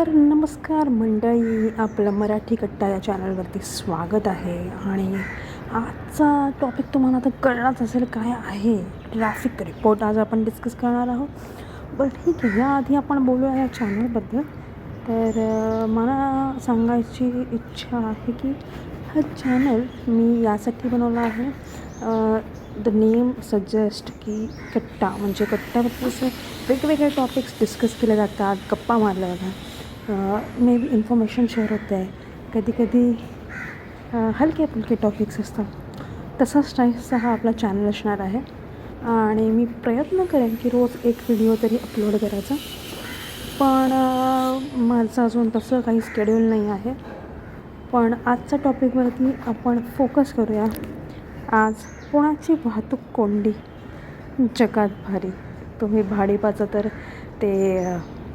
तर नमस्कार मंडळी आपलं मराठी कट्टा या चॅनलवरती स्वागत आहे. आणि आजचा टॉपिक तुम्हाला आता कळलाच असेल काय आहे. ट्रॅफिक रिपोर्ट आज आपण डिस्कस करणार आहोत. बरं ठीक आहे याआधी आपण बोलूया या चॅनलबद्दल तर मला सांगायची इच्छा आहे की हा चॅनल मी यासाठी बनवला आहे. द नेम सजेस्ट की कट्टा. म्हणजे कट्ट्याबद्दल असे वेगवेगळे टॉपिक्स डिस्कस केले जातात गप्पा मारल्या जातात. मे बी इन्फॉर्मेशन शेअर होते आहे. कधी कधी हलके फुलके टॉपिक्स असतात. तसाच टाईपचा हा आपला चॅनल असणार आहे. आणि मी प्रयत्न करेन की रोज एक व्हिडिओ तरी अपलोड करायचा. पण माझं अजून तसं काही स्केड्यूल नाही आहे. पण आजच्या टॉपिकवरती आपण फोकस करूया. आज कोणाची वाहतूक कोंडी. जगात भारी. तुम्ही भाडीपाचं तर ते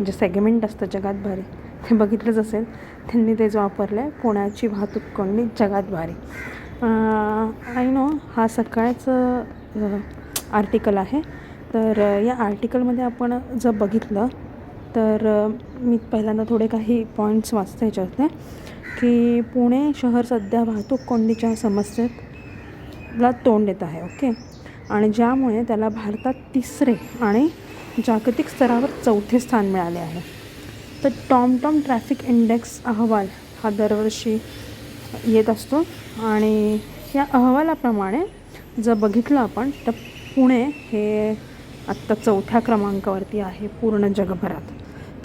जे सेगमेंट असतं जगात भारी ते बघितलंच असेल. त्यांनी तेच वापरलं आहे पुण्याची वाहतूक कोंडी जगात भारी. आय नो हा सकाळचं आर्टिकल आहे. तर या आर्टिकलमध्ये आपण जर बघितलं तर मी पहिल्यांदा थोडे काही पॉईंट्स वाचते ह्याच्यातले. की पुणे शहर सध्या वाहतूक कोंडीच्या समस्येला तोंड देत आहे ओके आणि ज्यामुळे त्याला भारतात तिसरे आणि जागतिक स्तरावर चौथे स्थान मिळाले आहे. तर टॉमटॉम ट्रॅफिक इंडेक्स अहवाल हा दरवर्षी येत असतो. आणि या अहवालाप्रमाणे जर बघितलं आपण तर पुणे हे आत्ता चौथ्या क्रमांकावरती आहे पूर्ण जगभरात.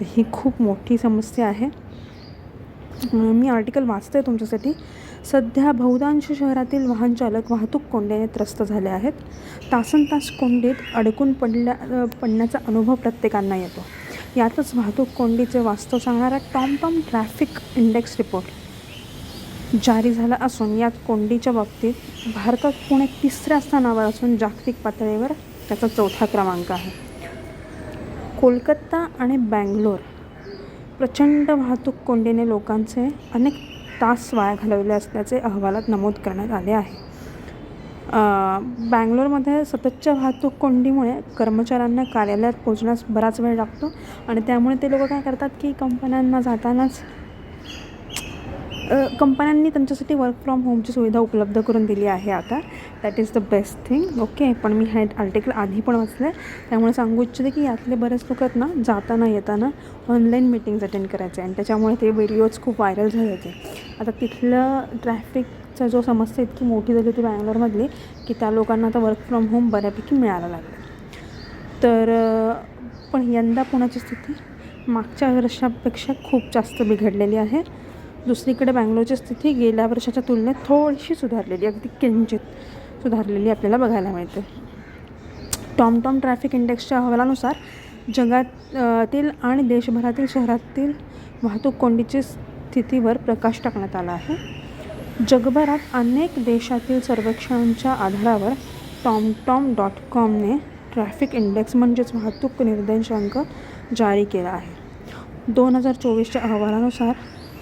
तर ही खूप मोठी समस्या आहे. मी आर्टिकल वाचते तुमच्यासाठी. सध्या बहुतांश शहरातील वाहन चालक वाहतूक कोंडीने त्रस्त झाले आहेत. तासन तास कोंडीत अडकून पडल्या पडण्याचा अनुभव प्रत्येकांना येतो. यातच वाहतूक कोंडीचे वास्तव सांगणारा टॉमटॉम ट्रॅफिक इंडेक्स रिपोर्ट जारी झाला असून यात कोंडीच्या बाबतीत भारतात पुणे तिसऱ्या स्थानावर असून जागतिक पातळीवर त्याचा चौथा क्रमांक आहे. कोलकाता आणि बँगलोर प्रचंड वाहतूक कोंडीने लोकांचे अनेक तास वाया घालवले असल्याचे अहवालात नमूद करण्यात आले आहे. बँगलोरमध्ये सततच्या वाहतूक कोंडीमुळे कर्मचाऱ्यांना कार्यालयात पोहोचण्यास बराच वेळ लागतो आणि त्यामुळे ते लोक काय करतात की कंपन्यांना जातानाच कंपन्यांनी त्यांच्यासाठी वर्क फ्रॉम होमची सुविधा उपलब्ध करून दिली आहे आता. That is the best thing okay पण मी हे आर्टिकल आधी पण वाचलं आहे त्यामुळे सांगू इच्छिते की यातले बरेच लोक आहेत ना जाताना येताना ऑनलाईन मीटिंग्स अटेंड करायचे आणि त्याच्यामुळे ते व्हिडिओज खूप व्हायरल झाले होते. आता तिथलं ट्रॅफिकचा जो समस्या इतकी मोठी झाली होती बँगलोरमधली की त्या लोकांना आता वर्क फ्रॉम होम बऱ्यापैकी मिळायला लागलं. तर पण यंदा पुण्याची स्थिती? मागच्या वर्षापेक्षा खूप जास्त बिघडलेली आहे. दुसरीकडे बँगलोरची स्थिती गेल्या वर्षाच्या तुलनेत थोडीशी सुधारलेली अगदी किंचित सुधारलेली आपल्याला बघायला मिळते. टॉमटॉम ट्रॅफिक इंडेक्सच्या अहवालानुसार जगातील आणि देशभरातील शहरातील वाहतूक कोंडीची स्थितीवर प्रकाश टाकण्यात आला आहे. जगभरात अनेक देशातील सर्वेक्षणांच्या आधारावर टॉमटॉम डॉट कॉमने ट्रॅफिक इंडेक्स म्हणजेच वाहतूक निर्देशांक जारी केला आहे. दोन हजार चोवीसच्या अहवालानुसार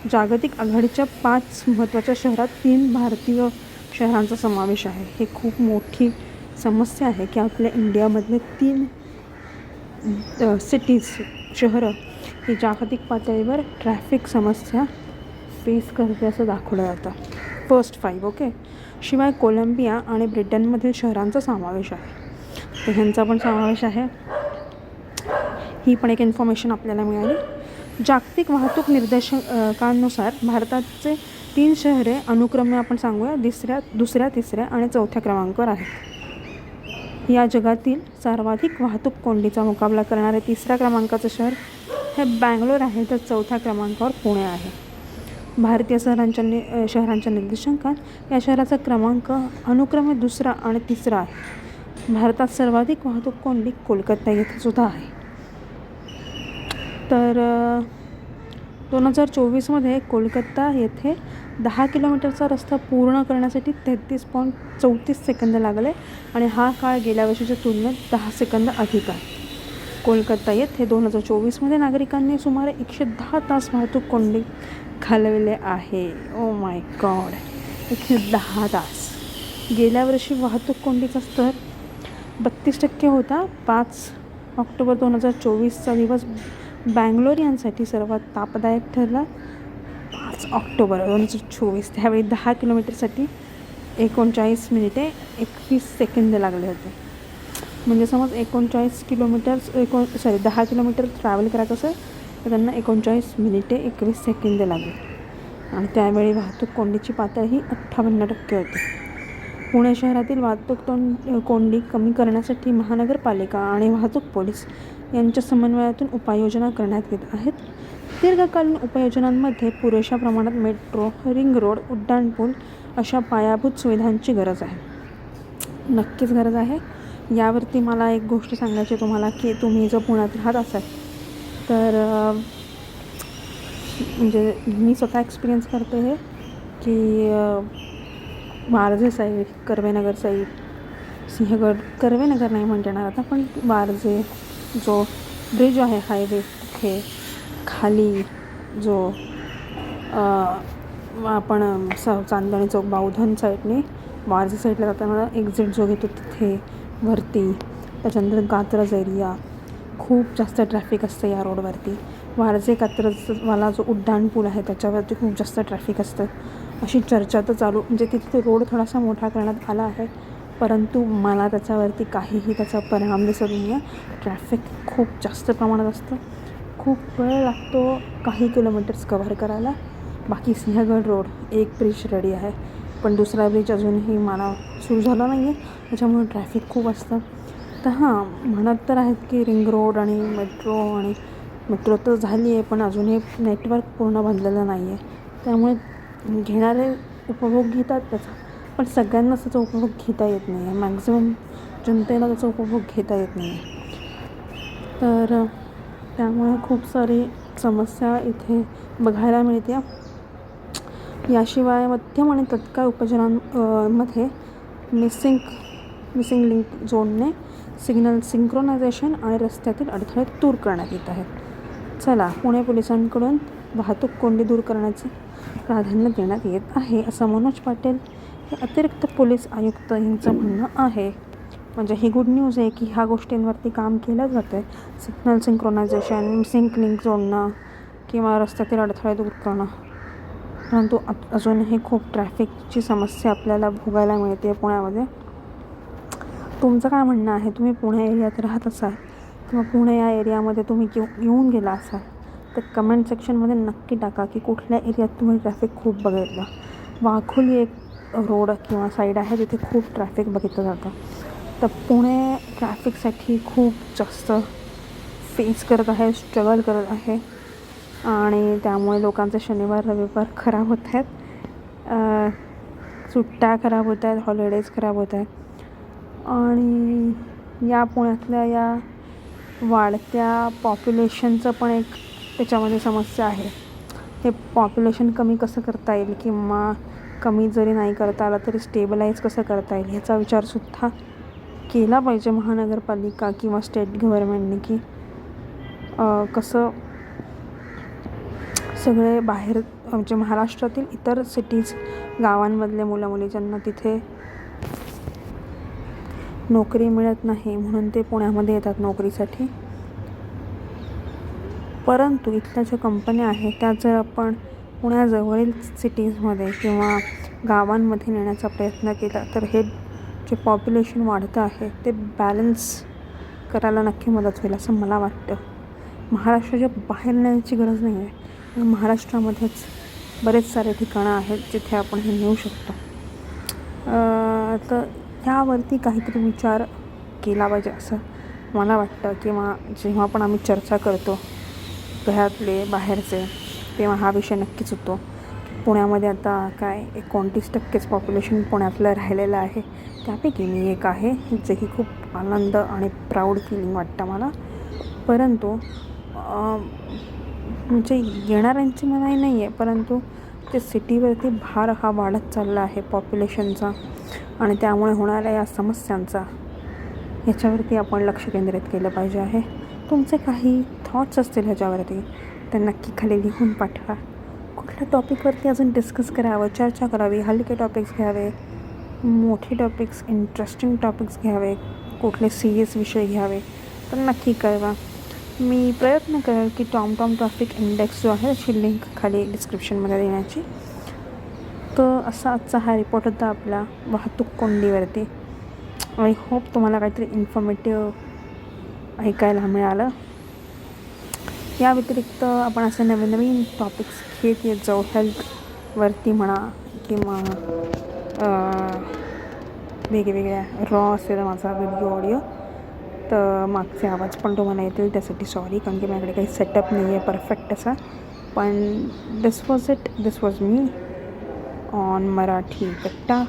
जागतिक आघाडीच्या पाच महत्त्वाच्या शहरात तीन भारतीय शहरांचा समावेश आहे. हे खूप मोठी समस्या आहे की आपल्या इंडियामधले तीन सिटीज शहरं ही जागतिक पातळीवर ट्रॅफिक समस्या फेस करते असं दाखवलं जातं. फर्स्ट फाईव्ह ओके शिवाय कोलंबिया आणि ब्रिटनमधील शहरांचा समावेश आहे. तर ह्यांचा पण समावेश आहे. ही पण एक इन्फॉर्मेशन आपल्याला मिळाली. जागतिक वाहतूक निर्देशकांनुसार भारताचे तीन शहरे अनुक्रमे आपण सांगूया. तिसऱ्या दुसऱ्या तिसऱ्या आणि चौथ्या क्रमांकावर आहेत. या जगातील सर्वाधिक वाहतूक कोंडीचा मुकाबला करणारे तिसऱ्या क्रमांकाचं शहर हे बँगलोर आहे. तर चौथ्या क्रमांकावर पुणे आहे. भारतीय शहरांच्या नि शहरांच्या निर्देशांकात या शहराचा क्रमांक अनुक्रमे दुसरा आणि तिसरा आहे. भारतात सर्वाधिक वाहतूक कोंडी कोलकाता येथे सुद्धा आहे. तर दोन हजार चोवीसमध्ये कोलकाता येथे दहा किलोमीटरचा रस्ता पूर्ण करण्यासाठी तेहतीस पॉईंट चौतीस सेकंद लागले आणि हा काळ गेल्या वर्षीच्या तुलनेत दहा सेकंद अधिक आहे. कोलकाता येथे दोन हजार चोवीसमध्ये नागरिकांनी सुमारे एकशे दहा तास वाहतूक कोंडी घालवले आहे. ओ माय गॉड एकशे दहा तास. गेल्या वर्षी वाहतूक कोंडीचा स्तर बत्तीस टक्के होता. पाच ऑक्टोबर दोन हजार चोवीसचा दिवस बँगलोरियनसाठी सर्वात तापदायक ठरला पाच ऑक्टोबर दोन हजार चोवीस. त्यावेळी दहा किलोमीटरसाठी एकोणचाळीस मिनिटे एकवीस सेकंद लागले होते. म्हणजे समज एकोणचाळीस किलोमीटर एकोण सॉरी दहा किलोमीटर ट्रॅव्हल करायचं असेल तर त्यांना एकोणचाळीस मिनिटे एकवीस सेकंद लागले. आणि त्यावेळी वाहतूक कोंडीची पातळी ही अठ्ठावन्न टक्के होती. पुणे शहरातील वाहतूक तोंड कोंडी कमी करण्यासाठी महानगरपालिका आणि वाहतूक पोलीस यांच्या समन्वयातून उपाययोजना करण्यात येत आहेत. दीर्घकालीन उपाययोजनांमध्ये पुरेशा प्रमाणात मेट्रो रिंग रोड उड्डाणपूल अशा पायाभूत सुविधांची गरज आहे. नक्कीच गरज आहे. यावरती मला एक गोष्ट सांगायची तुम्हाला की तुम्ही जर पुण्यात राहत असाल तर म्हणजे मी स्वतः एक्सपिरियन्स करते हे की वारजे साईड कर्वेनगर साईड सिंहगड कर्वेनगर नाही म्हणता येणार आता पण वारजे जो ब्रिज आहे हायवे तिथे खाली जो आपण स चांदणी चौक बावधन साईडने वारजे साईडला जाताना एक्झिट जो घेतो तिथे वरती. त्याच्यानंतर कात्रज एरिया खूप जास्त ट्रॅफिक असतं या रोडवरती वारजे कात्रजवाला जो उड्डाणपूल आहे त्याच्यावरती खूप जास्त ट्रॅफिक असतं. अशी चर्चा तर चालू म्हणजे तिथे रोड थोडासा मोठा करण्यात आला आहे. परंतु मला त्याच्यावरती काहीही त्याचा परिणाम दिसत नाही आहे ट्रॅफिक खूप जास्त प्रमाणात असतं. खूप वेळ लागतो काही किलोमीटर्स कव्हर करायला. बाकी सिंहगड रोड एक ब्रिज रेडी आहे. पण दुसरा ब्रिज अजूनही मला सुरू झाला नाही आहे त्याच्यामुळे ट्रॅफिक खूप असतं. तर हां म्हणत तर आहेत की रिंग रोड आणि मेट्रो आणि मेट्रो तर झाली आहे पण अजूनही नेटवर्क पूर्ण बनलेलं नाही आहे त्यामुळे घेणारे उपभोग घेतात त्याचा. पण सगळ्यांनाच त्याचा उपभोग घेता येत नाही आहे मॅक्झिमम जनतेला त्याचा उपभोग घेता येत नाही आहे तर त्यामुळे खूप सारी समस्या इथे बघायला मिळते. याशिवाय मध्यम आणि तत्काळ उपचारांमध्ये मिसिंग मिसिंग लिंक जोडणे सिग्नल सिंक्रोनायझेशन आणि रस्त्यातील अडथळे दूर करण्यात येत आहेत. चला पुणे पोलिसांकडून वाहतूक कोंडी दूर करण्याचे प्राधान्य देण्यात येत आहे असं मनोज पाटील अतिरिक्त पोलीस आयुक्त यांचं म्हणणं आहे. म्हणजे ही गुड न्यूज आहे की ह्या गोष्टींवरती काम केलं जातं आहे सिग्नल सिंक्रोनायझेशन सिंक लिंक जोडणं किंवा रस्त्यातील अडथळे दूर करणं. परंतु अजूनही खूप ट्रॅफिकची समस्या आपल्याला भोगायला मिळते पुण्यामध्ये. तुमचं काय म्हणणं आहे? तुम्ही पुणे एरियात राहत असाल किंवा पुणे या एरियामध्ये तुम्ही येऊन गेला असाल तर कमेंट सेक्शनमध्ये नक्की टाका की कुठल्या एरियात तुम्ही ट्रॅफिक खूप बघितलं. वाघोली एक रोड किंवा साईड आहे तिथे खूप ट्रॅफिक बघितलं जातं. तर पुणे ट्रॅफिकसाठी खूप जास्त फेस करत आहे स्ट्रगल करत आहे. आणि त्यामुळे लोकांचे शनिवार रविवार खराब होत आहेत. सुट्ट्या खराब होत आहेत हॉलिडेज खराब होत आहेत. आणि या पुण्यातल्या या वाढत्या पॉप्युलेशनचं पण एक त्याच्यामध्ये समस्या आहे. हे पॉप्युलेशन कमी कसं करता येईल किंवा कमी जरी नाही करता आला तरी स्टेबलाइज कसं करता येईल ह्याचा विचारसुद्धा केला पाहिजे महानगरपालिका किंवा स्टेट गव्हर्मेंटने की कसं सगळे बाहेर म्हणजे महाराष्ट्रातील इतर सिटीज गावांमधले मुलं मुली ज्यांना तिथे नोकरी मिळत नाही म्हणून ते पुण्यामध्ये येतात नोकरीसाठी. परंतु इथल्या ज्या कंपन्या आहेत त्या जर आपण पुण्याजवळील सिटीजमध्ये किंवा गावांमध्ये नेण्याचा प्रयत्न केला तर हे जे पॉप्युलेशन वाढतं आहे ते बॅलन्स करायला नक्की मदत होईल असं मला वाटतं. महाराष्ट्राच्या बाहेर नेण्याची गरज नाही आहे. महाराष्ट्रामध्येच बरेच सारे ठिकाणं आहेत जिथे आपण हे नेऊ शकतो. तर त्यावरती काहीतरी विचार केला पाहिजे असं मला वाटतं. किंवा जेव्हा पण आम्ही चर्चा करतो घरातले बाहेरचे तेव्हा हा विषय नक्कीच होतो. पुण्यामध्ये आता काय एकोणतीस टक्केच पॉप्युलेशन पुण्यातलं राहिलेलं आहे. त्यापैकी मी एक आहे जेही खूप आनंद आणि प्राऊड फिलिंग वाटतं मला. परंतु म्हणजे येणाऱ्यांची मनाई नाही आहे परंतु ते सिटीवरती भार हा वाढत चालला आहे पॉप्युलेशनचा आणि त्यामुळे होणाऱ्या या समस्यांचा याच्यावरती आपण लक्ष केंद्रित केलं पाहिजे आहे. तुमचे काही थॉट्स असतील ह्याच्यावरती? तर नक्की खाली लिहून पाठवा. कुठल्या टॉपिकवरती अजून डिस्कस करावं? चर्चा करावी हलके टॉपिक्स घ्यावे मोठे टॉपिक्स इंटरेस्टिंग टॉपिक्स घ्यावे कुठले सिरियस विषय घ्यावे? तर नक्की कळवा. मी प्रयत्न करेल की टॉम टॉम ट्रॅफिक इंडेक्स जो आहे त्याची लिंक खाली डिस्क्रिप्शनमध्ये देण्याची. तर असा आजचा हा रिपोर्ट होता आपला वाहतूक कोंडीवरती. आय होप तुम्हाला काहीतरी इन्फॉर्मेटिव्ह ऐकायला मिळालं. या व्यतिरिक्त आपण असे नवीन नवीन टॉपिक्स घेत येत. जाऊ हेल्थवरती म्हणा किंवा वेगवेगळ्या रॉ असेल माझा व्हिडिओ ऑडिओ तर मागचे आवाज पण तुम्हाला येतील. त्यासाठी सॉरी कारण की माझ्याकडे काही सेटअप नाही आहे परफेक्ट असा. पण this was it this was me on Marathi Katta